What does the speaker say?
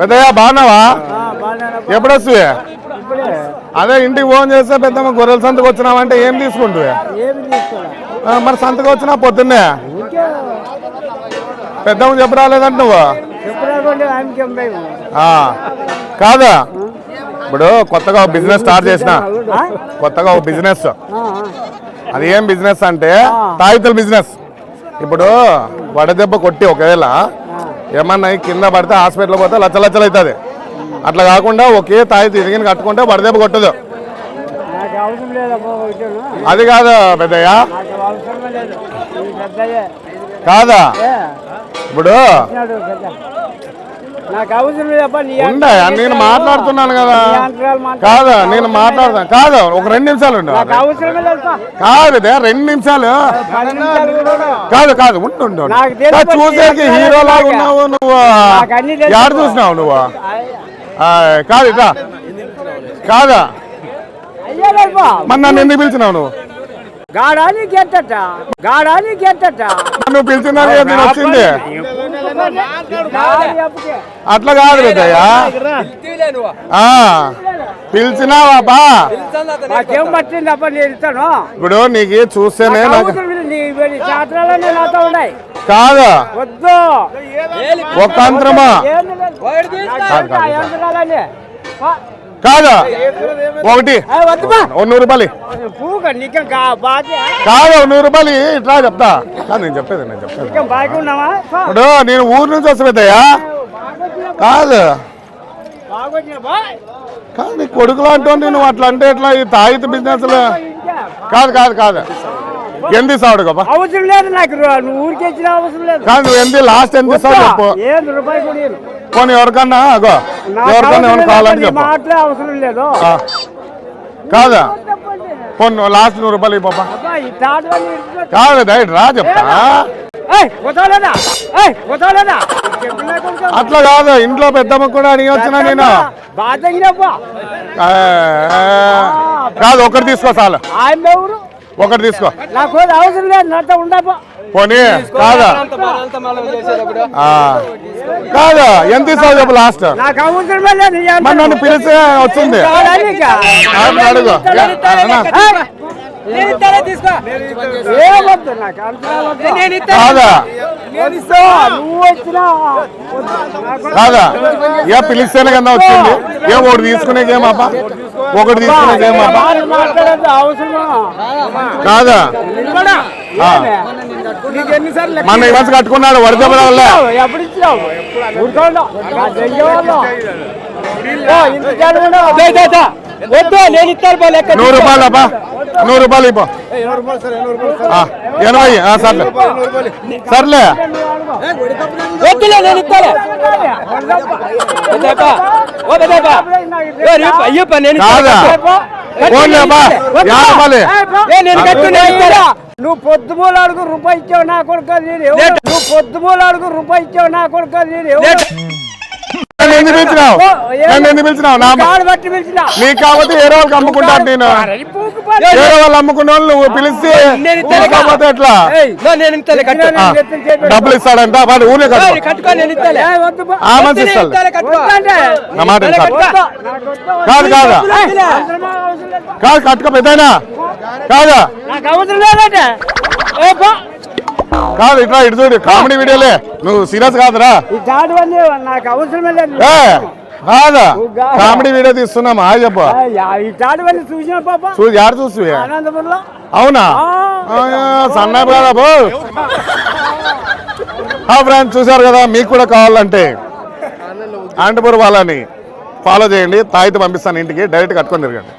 పెద్దయ్య బాగున్నావా? ఎప్పుడు వస్తువే అదే ఇంటికి ఫోన్ చేస్తే పెద్దమ్మ గొర్రెల సంతకు వచ్చినావంటే ఏం తీసుకుంటువే? మరి సంతకు వచ్చినా పొద్దున్నే? పెద్దమ్మ చెప్పు రాలేదంట నువ్వు కాదా? ఇప్పుడు కొత్తగా ఒక బిజినెస్ స్టార్ట్ చేసిన. కొత్తగా ఒక బిజినెస్. అది ఏం బిజినెస్ అంటే తాయితల బిజినెస్. ఇప్పుడు వడదెబ్బ కొట్టి ఒకవేళ ఏమన్నా అయి కింద పడితే హాస్పిటల్ పోతే లచ్చ లచ్చలు అవుతుంది. అట్లా కాకుండా ఒకే తాయి తిరిగిన కట్టుకుంటే వడదెబ్బ కొట్టదు. అది కాదు పెద్దయ్య? కాదా? ఇప్పుడు నాకు అవసరం లేదప్పా నీ ఉండే నేను మాట్లాడుతున్నాను కదా. కాదా నేను మాట్లాడతాను కాదు ఒక రెండు నిమిషాలు ఉండు. నాకు అవసరమే లేదప్పా కాదు ఇదే రెండు నిమిషాలు. ఉండవు. కాదు కాదు ఉండు చూసేకి హీరో లాగా ఉన్నావు నువ్వు. యాడ చూసినావు నువ్వు? కాదు ఇట్లా. కాదా. మరి నన్ను ఎందుకు పిలిచినావు నువ్వు? గాడాని గెట్టట గాడాని గెట్టట నువ్వు పిలిచినా నేను వచ్చింది. అట్లా కాదు ఇస్తాను. ఇప్పుడు నీకు చూస్తేనే నాకు నాకు అవసరం లేదు. నీ నీ శాస్త్రాలన్నీ నాతో ఉన్నాయి. కాదా. వద్దు. ఒక అంతరమా? కాదు, ఒకటి. నూరు రూపాయలు. కాదు నూరు రూపాయలు. ఇట్లా చెప్తా. కాదు నేను చెప్పేది నేను చెప్పేది. ఇప్పుడు నేను ఊరు నుంచి వస్తా పెద్దయ్యా. బాగొచ్చినా బా. కాదు. కాదు నీ కొడుకులు అంటుంది నువ్వు అట్లా అంటే ఎట్లా? ఈ తాగిత బిజినెస్. కాదు కాదు కాదు. ఎంత ఇస్తావు గొప్ప అవసరం లేదు నాకు ఊరికి అవసరం లేదు. కాదు నువ్వు ఎంత లాస్ట్ ఎంత ఇస్తావు చెప్పు. పోనీ ఎవరికన్నా అగో ఎవరికన్నా ఏమైనా కావాలని చెప్పు మాటలే అవసరం లేదు ఆ. కాదా. పోనీ లాస్ట్ నూరు రూపాయలు పాప అబ్బా, ఈ. కాదు డైట్ రా చెప్తా ఏయ్, పోతావులేదా? ఏయ్, పోతావులేదా? చెప్పినా కొంచెం. అట్లా కాదు ఇంట్లో పెద్దమ్మ కూడా అడిగి వచ్చినా నేను తగినప్పా. కాదు ఒకటి తీసుకో చాలు ఆయన ఎవరు ఒకటి తీసుకో. నాకు అవసరం లేదు నాతో ఉండపా పోనీ కాదా? ఆ. కాదా? ఎంత ఇస్తావు చెప్పు లాస్ట్ నన్ను పిలిస్తే వచ్చింది కావాలి ఏమొద్దు నాకు. కాదా నువ్వు వచ్చినా కాదా పిలిస్తేనే కదా వచ్చింది ఏ ఒకటి తీసుకునేకేమాపా ఒకటి తీసుకునేకేమాపా వాళ్ళు మాట్లాడద్దు అవసరమా కాదా నిలబడా. ఆ. ఏమే? నీకు ఎన్నిసార్లు లెక్క మన ఇవ్వచ్చు కట్టుకున్నాడు వడదెబ్బ వల్ల ఇచ్చినావు? ఎప్పుడు ఇచ్చినావు ఊరుకోండు. నా దెంగేవాళ్ళు. ఓ, ఇంత జాలి ఉండవు. వద్దు నేను ఇస్తాను పో లెక్క నూరు రూపాయలు అబ్బా నూరు రూపాయలు ఇవ్వ ఆ, ఎనభై ఆ, సర్లే సర్లే వద్దులే నేను ఇస్తాను అయ్యప్ప నేను కాదా పోనీ అబ్బా యాభై రూపాయలు నువ్వు పొద్దుమూలు అడుగు రూపాయి ఇచ్చావు నా కొడుకు నేను ఎవరు? నువ్వు పొద్దుమూలు అడుగు రూపాయి ఇచ్చావు నా కొడుకు నేను ఎవరు? నన్ను ఎందుకు పిలిచినావు? నన్ను ఎందుకు పిలిచినావు? నా నీకు కాబట్టి వేరే వాళ్ళకి అమ్ముకుంటాను నేను. వేరే వాళ్ళు అమ్ముకున్న వాళ్ళు నువ్వు పిలిస్తే ఊరుకోకపోతే ఎట్లా. డబ్బులు ఇస్తాడంట వాడు ఊరే మంచి ఇస్తాడు. నా మాట కాదు. కాదు. కాదా కట్టుకో పెద్దయినా. కాదా. కాదు ఇట్లా ఇటు చూడు కామెడీ వీడియోలే. నువ్వు సీరియస్ కాదురా. నాకు అవసరమే లేదు కాదా? కామెడీ వీడియో తీస్తున్నామా? ఆ చెప్పు. ఆ, యా- ఈ దాటివన్నీ చూసిన పాప? చూ యాడ చూస్తూ ఆనందపురంలో? అవునా? ఆ. సన్నాయి కదా బో ఆ ఫ్రెండ్స్ చూసారు కదా మీకు కూడా కావాలంటే అనంతపురం వాళ్ళని ఫాలో చేయండి. తాయితే పంపిస్తాను ఇంటికి డైరెక్ట్ కట్టుకొని తిరగండి.